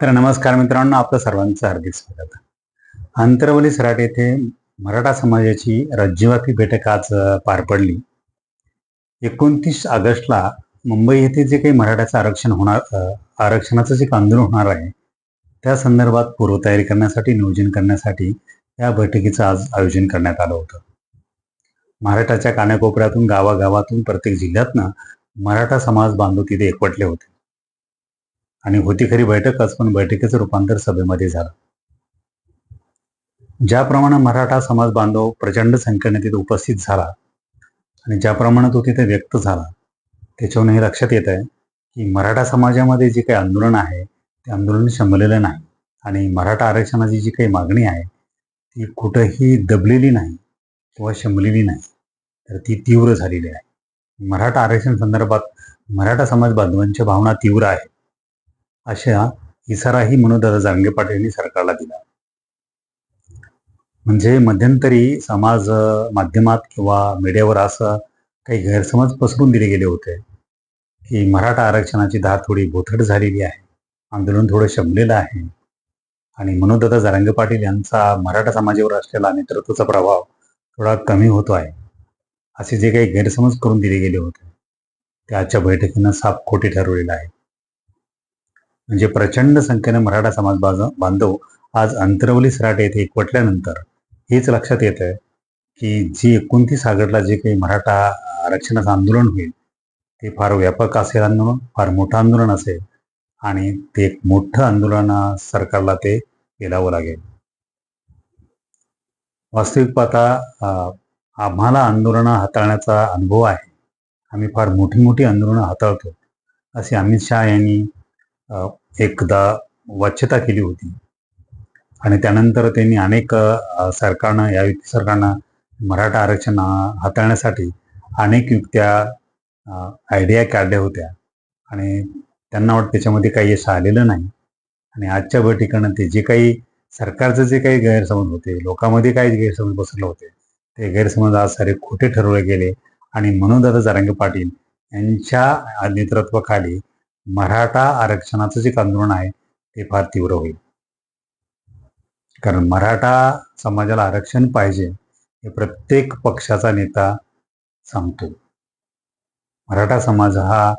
तर नमस्कार मित्रांनो आपलं सर्वांचं हार्दिक स्वागत. आंतरवली सराट येथे मराठा समाजाची राज्यव्यापी बैठक आज पार पडली. एकोणतीस ऑगस्टला मुंबई येथे जे काही मराठ्याचं आरक्षण होणार आरक्षणाचं जे आंदोलन होणार आहे त्या संदर्भात पूर्वतयारी करण्यासाठी नियोजन करण्यासाठी या बैठकीचं आज आयोजन करण्यात आलं होतं. महाराष्ट्राच्या कानाकोपऱ्यातून गावागावातून प्रत्येक जिल्ह्यातनं मराठा समाज बांधव तिथे एकवटले होते. आणि होती खरी बैठकच पण बैठकीचं रूपांतर सभेमध्ये झालं. ज्याप्रमाणे मराठा समाज बांधव प्रचंड संख्येने तिथे उपस्थित झाला आणि ज्याप्रमाणे तो तिथे व्यक्त झाला त्याच्यावरून हे लक्षात येत आहे की मराठा समाजामध्ये जे काही आंदोलन आहे ते आंदोलन शमलेलं नाही आणि मराठा आरक्षणाची जी काही मागणी आहे ती कुठंही दबलेली नाही किंवा शमलेली नाही. तर ती तीव्र झालेली आहे. मराठा आरक्षण संदर्भात मराठा समाज बांधवांच्या भावना तीव्र आहे अशा इशाराही मनोदादा जांगे पाटील यांनी सरकारला दिला. म्हणजे मध्यंतरी समाज माध्यमात किंवा मीडियावर असं काही गैरसमज पसरून दिले गेले होते. की मराठा आरक्षणाची धार थोडी बोथट झालेली आहे. आंदोलन थोडं शमलेलं आहे. आणि मनोदादा जारंगे पाटील यांचा मराठा समाजावर असलेला नेतृत्वाचा प्रभाव थोडा कमी होतो आहे. असे जे काही गैरसमज करून दिले गेले होते. ते आजच्या बैठकीनं साप खोटी ठरवलेलं आहे. म्हणजे प्रचंड संख्येने मराठा समाज बांधव आज अंतरवली सराटे येथे एकवटल्यानंतर हेच लक्षात येत आहे की जी एकोणतीस आगडला जे काही मराठा आरक्षणाचं आंदोलन होईल ते फार व्यापक असेल आंदोलन फार मोठं आंदोलन असेल आणि ते एक मोठं आंदोलन सरकारला ते पेलावं लागेल. वास्तविक पाहता आम्हाला आंदोलनं हाताळण्याचा अनुभव आहे. आम्ही फार मोठी मोठी आंदोलनं हाताळतो. असे अमित शहा यांनी एकदा वाच्यता केली होती. आणि त्यानंतर त्यांनी अनेक सरकारनं या युती सरकारनं मराठा आरक्षण हाताळण्यासाठी अनेक युक्त्या आयडिया काढल्या होत्या. आणि त्यांना वाटतं त्याच्यामध्ये काही यश आलेलं नाही. आणि आजच्या बैठकीनं ते जे काही सरकारचं जे काही गैरसमज होते लोकांमध्ये काही गैरसमज बसले होते ते गैरसमज आज सारे खोटे ठरवले गेले. आणि म्हणून दादा जारांगे पाटील यांच्या नेतृत्वाखाली मराठा आरक्षणाचं जे आंदोलन आहे ते फार तीव्र होईल. कारण मराठा समाजाला आरक्षण पाहिजे हे प्रत्येक पक्षाचा नेता सांगतो. मराठा समाज हा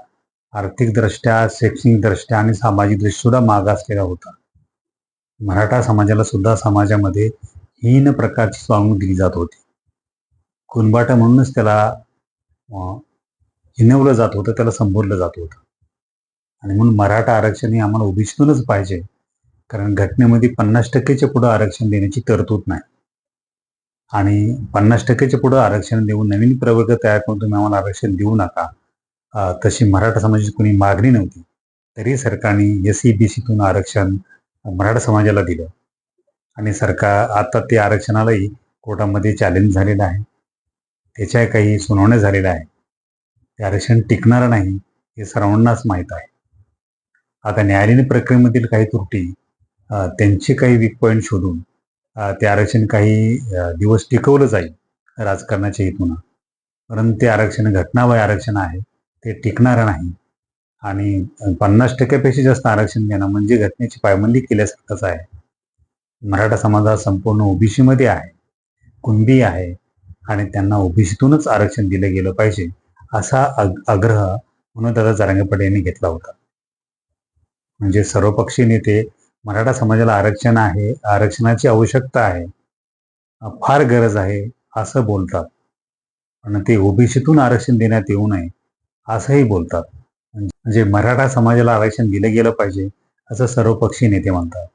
आर्थिकदृष्ट्या शैक्षणिकदृष्ट्या आणि सामाजिकदृष्ट्या सुद्धा मागासलेला होता. मराठा समाजाला सुद्धा समाजामध्ये हीन प्रकारची वागणूक दिली जात होती. कुणबाटा म्हणूनच त्याला हिनवलं जात होतं त्याला संबोधलं जात होतं. आणि म्हणून मराठा आरक्षण हे आम्हाला ओबीसीतूनच पाहिजे. कारण घटनेमध्ये पन्नास टक्केच्या पुढं आरक्षण देण्याची तरतूद नाही. आणि पन्नास टक्केच्या पुढं आरक्षण देऊन नवीन प्रवर्ग तयार करून तुम्ही आम्हाला आरक्षण देऊ नका. तशी मराठा समाजाची कोणी मागणी नव्हती. तरी सरकारने एस सी बी सीतून आरक्षण मराठा समाजाला दिलं. आणि सरकार आता ते आरक्षणालाही कोर्टामध्ये चॅलेंज झालेलं आहे. त्याच्या काही सुनावण्या झालेल्या आहे ते आरक्षण टिकणार नाही हे सर्वांनाच माहीत आहे. आता न्यायालयीन प्रक्रियेमधील काही त्रुटी त्यांचे काही वीक पॉईंट शोधून ते आरक्षण काही दिवस टिकवलं जाईल राजकारणाच्या हेतून. परंतु ते आरक्षण घटनावय आरक्षण आहे ते टिकणारं नाही. आणि पन्नास टक्क्यापेक्षा जास्त आरक्षण देणं म्हणजे घटनेची पायमल्ली केल्यासारखंच आहे. मराठा समाजात संपूर्ण ओबीसीमध्ये आहे कुणबी आहे आणि त्यांना ओबीसीतूनच आरक्षण दिलं गेलं पाहिजे असा आग्रह म्हणून दादा जारंगे यांनी घेतला होता. म्हणजे सर्वपक्षीय नेते मराठा समाजाला आरक्षण आहे आरक्षणाची आवश्यकता आहे फार गरज आहे असं बोलतात. पण ते ओबीसीतून आरक्षण देण्यात येऊ नये असंही बोलतात. म्हणजे मराठा समाजाला आरक्षण दिलं गेलं पाहिजे असं सर्वपक्षीय नेते म्हणतात.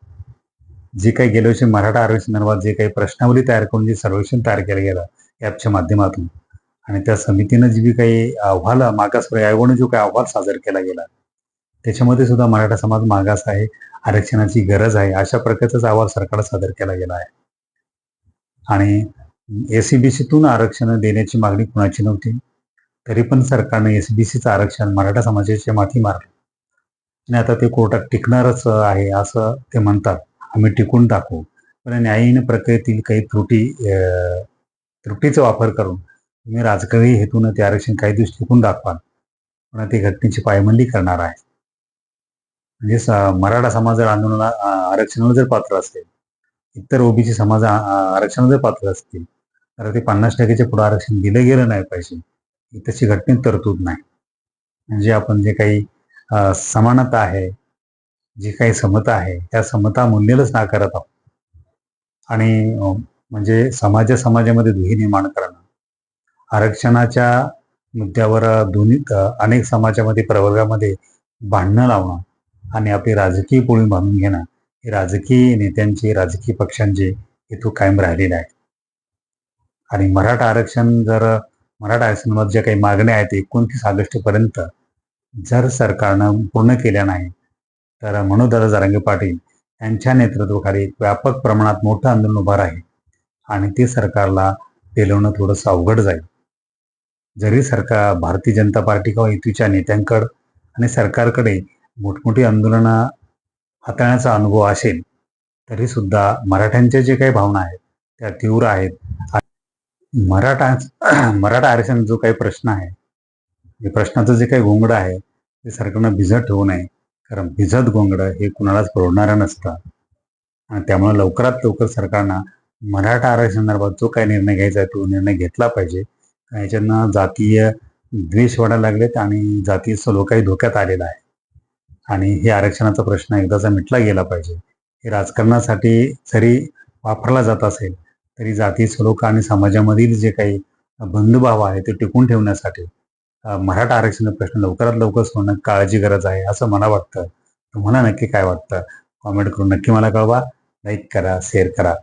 जे काही गेल्या वर्षी मराठा आरक्षण जे काही प्रश्नावली तयार करून जे सर्वेक्षण तयार केलं गेलं ॲपच्या माध्यमातून. आणि त्या समितीनं जी काही अहवाल मागासवर्ग आयोगानं जो काही अहवाल सादर केला गेला त्याच्यामध्ये सुद्धा मराठा समाज मागास आहे आरक्षणाची गरज आहे अशा प्रकारचाच अहवाल सरकारला सादर केला गेला आहे. आणि एसीबीसीतून आरक्षण देण्याची मागणी कुणाची नव्हती? तरी पण सरकारने एसीबीसीचं आरक्षण मराठा समाजाच्या माथी मारलं. आणि आता ते कोर्टात टिकणारच आहे असं ते म्हणतात. आम्ही टिकून टाकू. पण न्यायीन प्रक्रियेतील काही त्रुटी त्रुटीचा वापर करून तुम्ही राजकीय हेतून ते आरक्षण काही दिवस टिकून दाखवाल. पण ते घटनेची पायमल्ली करणार आहे. म्हणजे मराठा समाज जर आंदोलना आरक्षणाला जर पात्र असेल इतर ओबीसी समाज आरक्षणाला जर पात्र असतील तर ते पन्नास टक्क्याच्या पुढे आरक्षण दिलं गेलं नाही पाहिजे तशी घटनेत तरतूद नाही म्हणजे आपण जे काही समानता आहे जी काही समता आहे त्या समता मूल्यलाच नाकारत आहोत आणि म्हणजे समाजा समाजामध्ये दुही निर्माण करणं आरक्षणाच्या मुद्द्यावर दोन्ही अनेक समाजामध्ये प्रवर्गामध्ये भांडणं लावणं आणि आपली राजकीय पोळी बांधून घेणं हे राजकीय नेत्यांचे राजकीय पक्षांचे हेतू कायम राहिलेले आहे आणि मराठा आरक्षण जर मराठा आरक्षणामध्ये ज्या काही मागण्या आहेत एकोणतीस ऑगस्ट पर्यंत जर सरकारनं पूर्ण केल्या नाही तर मनोदादा जारंगे पाटील यांच्या नेतृत्वाखाली एक व्यापक प्रमाणात मोठं आंदोलन उभं आहे आणि ते सरकारला पेलवणं थोडंसं अवघड जाईल. जरी सरकार भारतीय जनता पार्टी किंवा युतीच्या नेत्यांकडं आणि सरकारकडे मोठमोठी आंदोलनं हाताळण्याचा अनुभव असेल तरी सुद्धा मराठ्यांच्या जे काही भावना आहेत त्या तीव्र आहेत. मराठा मराठा आरक्षण जो काही प्रश्न आहे हे प्रश्नाचं जे काही गोंगडं आहे ते सरकारनं भिजत ठेवू नये. कारण भिजत गोंगडं हे कुणालाच परवडणारं नसतं. आणि त्यामुळे लवकरात लवकर सरकारनं मराठा आरक्षणाबाबत जो काही निर्णय घ्यायचा आहे तो निर्णय घेतला पाहिजे. कारण याच्यानं जातीय द्वेष वाढायला लागलेत आणि जातीय सलोखाही धोक्यात आलेला आहे. आणि हे आरक्षणाचा प्रश्न एकदाचा मिटला गेला पाहिजे. हे राजकारणासाठी जरी वापरला जात असेल तरी जाती सलोखा आणि समाजामधील जे काही बंधुभाव आहे ते टिकून ठेवण्यासाठी मराठा आरक्षण प्रश्न लवकरात लवकर सोडणं काळजी गरज आहे असं मला वाटतं. तुम्हाला नक्की काय वाटतं? कॉमेंट करून नक्की मला कळवा. लाईक करा शेअर करा.